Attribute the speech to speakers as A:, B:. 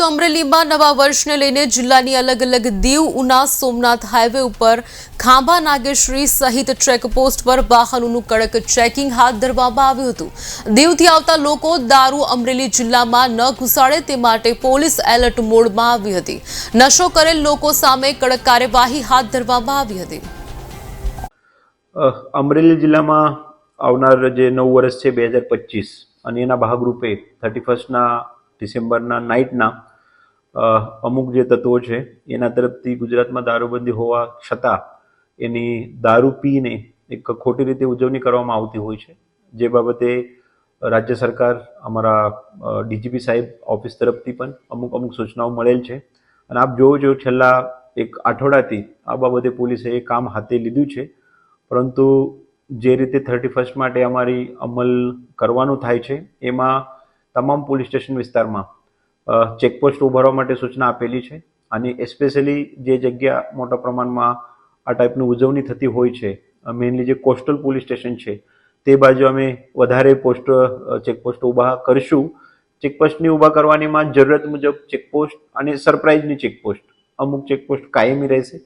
A: તો અમરેલીમાં નવા વર્ષને લઈને જિલ્લાની અલગ અલગ દીવ, ઉના, સોમનાથ હાઈવે ઉપર ખાંભા નાગેશ્રી સહિત ચેકપોસ્ટ પર વાહનોનું કડક ચેકિંગ હાથ ધરવામાં આવ્યું હતું. દીવથી આવતા લોકો દારૂ અમરેલી જિલ્લામાં ન ઘુસાડે તે માટે પોલીસ એલર્ટ મોડમાં આવી હતી. નશો કરેલ લોકો સામે કડક કાર્યવાહી હાથ ધરવામાં આવી હતી.
B: અમરેલી જિલ્લામાં આવનાર જે નવ વર્ષ છે, બે હજાર પચીસ, અને એના ભાગરૂપે થર્ટી ફર્સ્ટના ડિસેમ્બરના નાઇટના અમુક જે તત્વો છે, એના તરફથી ગુજરાતમાં દારૂબંધી હોવા છતાં એની દારૂ પીને એક ખોટી રીતે ઉજવણી કરવામાં આવતી હોય છે. જે બાબતે રાજ્ય સરકાર, અમારા ડીજીપી સાહેબ ઓફિસ તરફથી પણ અમુક અમુક સૂચનાઓ મળેલ છે. અને આપ જોવો જો છેલ્લા એક આઠવડાથી આ બાબતે પોલીસે એ કામ હાથે લીધું છે. પરંતુ જે રીતે થર્ટી ફર્સ્ટ માટે અમારી અમલ કરવાનું થાય છે, એમાં તમામ પોલીસ સ્ટેશન વિસ્તારમાં ચેકપોસ્ટ ઉભારવા માટે સૂચના આપેલી છે અને એસ્પેશિયલી જે જગ્યા મોટા પ્રમાણમાં આ ટાઈપની ઉજવણી થતી હોય છે મેઇનલી જે કોસ્ટલ પોલીસ સ્ટેશન છે, તે બાજુ અમે વધારે પોસ્ટ ચેકપોસ્ટ ઊભા કરીશું. ચેકપોસ્ટની ઊભા કરવાનીમાં જરૂરત મુજબ ચેકપોસ્ટ અને સરપ્રાઇઝની ચેકપોસ્ટ, અમુક ચેકપોસ્ટ કાયમી રહેશે.